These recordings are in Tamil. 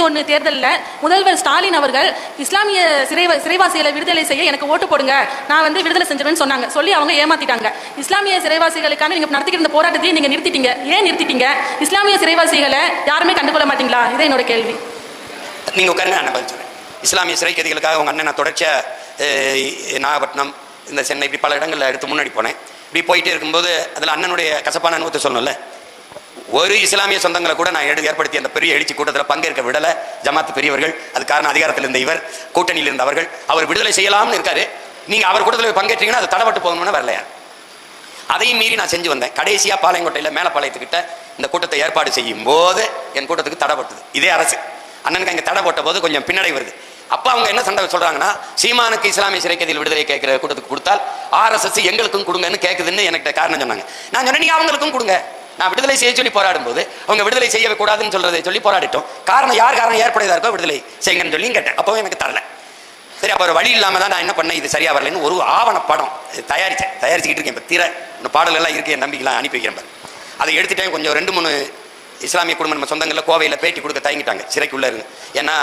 இருபத்தி ஒன்று தேர்தலில் முதல்வர் ஸ்டாலின் அவர்கள் இஸ்லாமிய சிறை சிறைவாசிகளை விடுதலை செய்ய எனக்கு ஓட்டு போடுங்க. நான் வந்து விடுதலை செஞ்சிருவேன்னு சொன்னாங்க. சொல்லி அவங்க ஏமாத்திட்டாங்க. இஸ்லாமிய சிறைவாசிகளுக்கான நீங்க நடத்திக்கிட்டு இருந்த போராட்டத்தையும் நீங்க நிறுத்திட்டீங்க. ஏன் நிறுத்திட்டீங்க? இஸ்லாமிய சிறைவாசிகளை யாருமே கண்டுகொள்ள மாட்டீங்களா? இதே என்னோட கேள்வி. நீங்கள் உட்காருங்க நான் பதில் சொல்கிறேன் இஸ்லாமிய சிறை கைதிகளுக்காக உங்கள் அண்ணன் நான் தொடர்ச்சியாக நாகப்பட்டினம் இந்த சென்னை இப்படி பல இடங்களில் எடுத்து முன்னாடி போனேன். இப்படி போயிட்டே இருக்கும்போது அதில் அண்ணனுடைய கசப்பான அனுபவத்தை சொல்லணும்ல? ஒரு இஸ்லாமிய சொந்தங்களை கூட நான் எடு ஏற்படுத்திய அந்த பெரிய எழுச்சி கூட்டத்தில் பங்கேற்க விடலை. ஜமாத்து பெரியவர்கள் அது காரணம் அதிகாரத்தில் இருந்த இவர் கூட்டணியில் இருந்த அவர்கள். அவர் விடுதலை செய்யலாம்னு இருக்காரு. நீங்கள் அவர் கூட்டத்தில் பங்கேற்றீங்கன்னா அது தடப்பட்டு போகணும்னு வரலையா அதையும் மீறி நான் செஞ்சு வந்தேன். கடைசியாக பாளையங்கோட்டையில் மேலப்பாளையத்துக்கிட்ட இந்த கூட்டத்தை ஏற்பாடு செய்யும் போது என் கூட்டத்துக்கு தடைப்பட்டது இதே அரசு. அண்ணனுக்கு அங்கே தடை போட்ட போது கொஞ்சம் பின்னடை வருது. அப்போ அவங்க என்ன சண்டை சொல்றாங்கன்னா சீமானுக்கு இஸ்லாமிய சிறைக்கதியில் விடுதலை கேட்கிற கூட்டத்துக்கு கொடுத்தால் ஆர்எஸ்எஸ் எங்களுக்கும் கொடுங்கன்னு கேட்குதுன்னு எனக்கு காரணம் சொன்னாங்க. நான் சொன்னேன் நீங்க அவங்களுக்கும் கொடுங்க. நான் விடுதலை செய்ய சொல்லி போராடும் போது அவங்க விடுதலை செய்ய கூடாதுன்னு சொல்றதை சொல்லி போராடிட்டோம். காரணம் யார் காரணம் ஏற்படையதா இருக்கோ விடுதலை செய்யுங்கன்னு சொல்லி கேட்டேன். அப்பவும் எனக்கு தரல. சரி அப்போ ஒரு வழி இல்லாமல் தான் நான் என்ன பண்ணேன்? இது சரியாக வரலைன்னு ஒரு ஆவண படம் தயாரித்தேன் தயாரிச்சுக்கிட்டு இருக்கேன். இப்போ திரை இந்த பாடல் எல்லாம் இருக்கு. என் நம்பிக்கைலாம் அனுப்பி வைக்கிறேன் பாரு. அதை எடுத்துட்டேன். கொஞ்சம் ரெண்டு மூணு இஸ்லாமிய குடும்ப நம்ம சொந்தங்களில் கோவையில் பேட்டி கொடுக்க தயங்கிட்டாங்க. சிறைக்குள்ளே இருந்து. ஏன்னா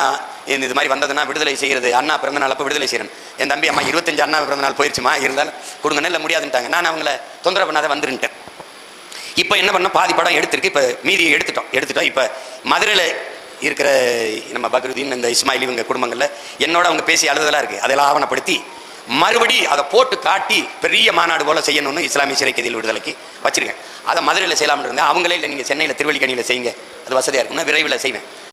இது மாதிரி வந்ததுன்னா விடுதலை செய்கிறது அண்ணா பிறந்த நாள் அப்போ விடுதலை செய்கிறேன் என் தம்பி அம்மா இருபத்தஞ்சு அண்ணா பிறந்த நாள் போயிடுச்சுமா இருந்தாலும் கொடுங்கன்னு இல்லை முடியாதுன்ட்டாங்க. நான் அவங்கள தொந்தரவு பண்ணாத வந்துருன்ட்டேன் இப்போ என்ன பண்ண பாதி படம் எடுத்திருக்கு. இப்போ மீதியை எடுத்துட்டோம். எடுத்துட்டோம். இப்போ மதுரையில் இருக்கிற நம்ம பக்ருதீன் இந்த இஸ்மாயில் இவங்க குடும்பங்களில் என்னோட அவங்க பேசி அழுதலாம் இருக்குது அதெல்லாம் ஆவணப்படுத்தி மறுபடி அதை போட்டு காட்டி பெரிய மாநாடு போல செய்யணும்னு இஸ்லாமிய சிறை கைதிகள் விடுதலைக்கு வச்சிருக்கேன். அதை மதுரையில் செய்யலாம்னு இருந்தேன். அவங்களே இல்லை நீங்கள் சென்னையில் திருவள்ளிக்கணியில் செய்யுங்க. அது வசதியாக இருக்கும்னா விரைவில் செய்வேன்.